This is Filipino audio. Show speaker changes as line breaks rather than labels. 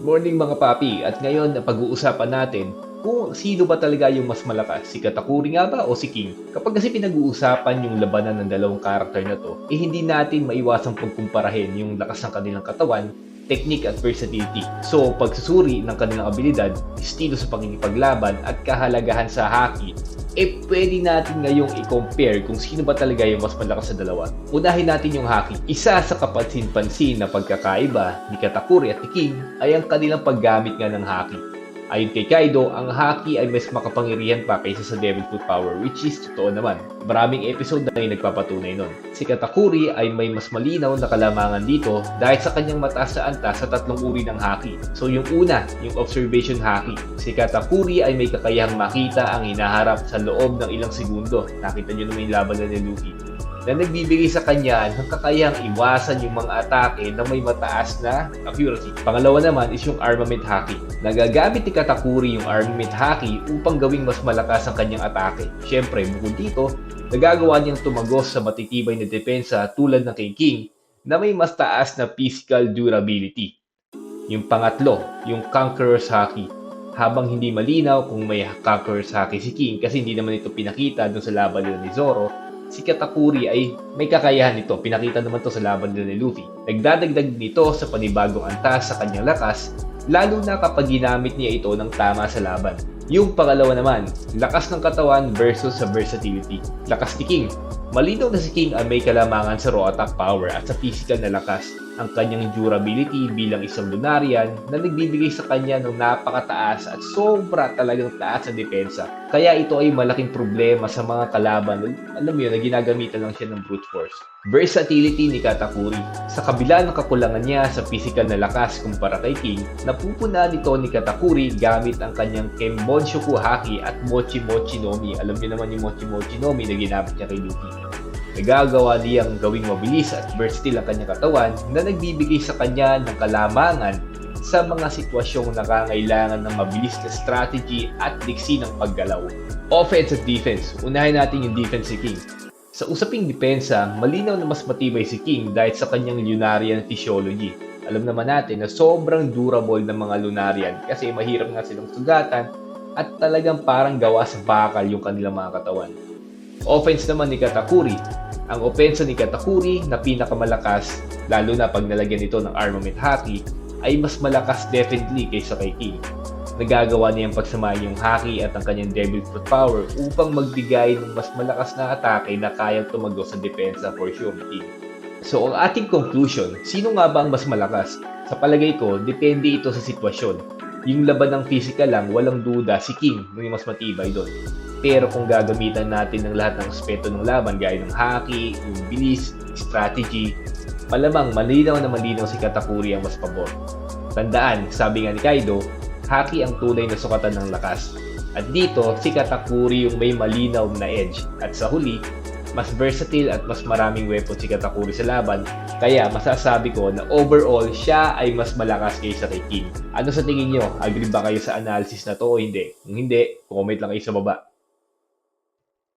Morning mga papi at ngayon pag-uusapan natin kung sino ba talaga yung mas malakas, si Katakuri nga ba o si King? Kapag kasi pinag-uusapan yung labanan ng dalawang karakter na to, eh hindi natin maiwasang pagkumparahin yung lakas ng kanilang katawan, technique at versatility. So, pagsusuri ng kanilang abilidad, estilo sa pangingipaglaban at kahalagahan sa hockey, eh pwede natin ngayong i-compare kung sino ba talaga yung mas malakas sa dalawa. Unahin natin yung hockey. Isa sa kapansin-pansin na pagkakaiba ni Katakuri at ni King ay ang kanilang paggamit nga ng hockey. Ayon kay Kaido, ang hockey ay mas makapangyarihan pa kaysa sa Devil Fruit Power which is totoo naman. Maraming episode na yung nagpapatunay nun. Si Katakuri ay may mas malinaw na kalamangan dito dahil sa kanyang mataas na antas sa tatlong uri ng hockey. So yung una, yung observation hockey. Si Katakuri ay may kakayahang makita ang hinaharap sa loob ng ilang segundo. Nakita nyo naman yung laban na ni Luffy na nagbibigay sa kanya ng kakayang iwasan yung mga atake na may mataas na accuracy. Pangalawa naman is yung armament hockey. Nagagamit ni Katakuri yung armament hockey upang gawing mas malakas ang kanyang atake. Siyempre, bukod dito, nagagawa niyang tumagos sa matitibay na depensa tulad ng kay King na may mas taas na physical durability. Yung pangatlo, yung Conqueror's Hockey. Habang hindi malinaw kung may Conqueror's Hockey si King kasi hindi naman ito pinakita dun sa laban nila ni Zoro, si Katakuri ay may kakayahan nito. Pinakita naman to sa laban nila ni Luffy. Nagdadagdag nito sa panibagong antas sa kanyang lakas, lalo na kapag ginamit niya ito ng tama sa laban. Yung pangalawa naman, lakas ng katawan versus sa versatility. Lakas ni King. Malinaw na si King ay may kalamangan sa raw attack power at sa physical na lakas. Ang kanyang durability bilang isang Lunarian na nagbibigay sa kanya ng napakataas at sobra talagang taas sa depensa. Kaya ito ay malaking problema sa mga kalaban. Alam mo yun, na ginagamitan lang siya ng brute force. Versatility ni Katakuri. Sa kabila ng kakulangan niya sa physical na lakas kumpara kay King, napupuna nito ni Katakuri gamit ang kanyang Kenbonshoku Haki at Mochi Mochi Nomi. Alam niyo naman yung Mochi Mochi Nomi na ginamit niya kay Luffy. Nagagawa niyang gawing mabilis at versatile ang kanyang katawan na nagbibigay sa kanya ng kalamangan sa mga sitwasyong nakangailangan ng mabilis na strategy at diksi ng paggalaw. Offense at defense. Unahin natin yung defense si King. Sa usaping depensa, malinaw na mas matibay si King dahil sa kanyang Lunarian physiology. Alam naman natin na sobrang durable ng mga Lunarian kasi mahirap nga silang sugatan at talagang parang gawa sa bakal yung kanilang mga katawan. Offense naman ni Katakuri. Ang opensa ni Katakuri na pinakamalakas, lalo na pag nalagyan ito ng armament hockey, ay mas malakas definitely kaysa kay King. Nagagawa niyang pagsamahin yung hockey at ang kanyang devil fruit power upang magbigay ng mas malakas na atake na kayang tumagos sa depensa for ni King. So ang ating conclusion, sino nga ba ang mas malakas? Sa palagay ko, depende ito sa sitwasyon. Yung laban ng physical lang, walang duda, si King yung mas matibay doon. Pero kung gagamitan natin ng lahat ng aspeto ng laban, gaya ng hockey, yung bilis, strategy, malamang malinaw na malinaw si Katakuri ang mas pabor. Tandaan, sabi nga ni Kaido, hockey ang tunay na sukatan ng lakas. At dito, si Katakuri yung may malinaw na edge. At sa huli, mas versatile at mas maraming weapon si Katakuri sa laban. Kaya masasabi ko na overall, siya ay mas malakas kaysa kay King. Ano sa tingin nyo? Agree ba kayo sa analysis na to o hindi? Kung hindi, comment lang kayo sa baba.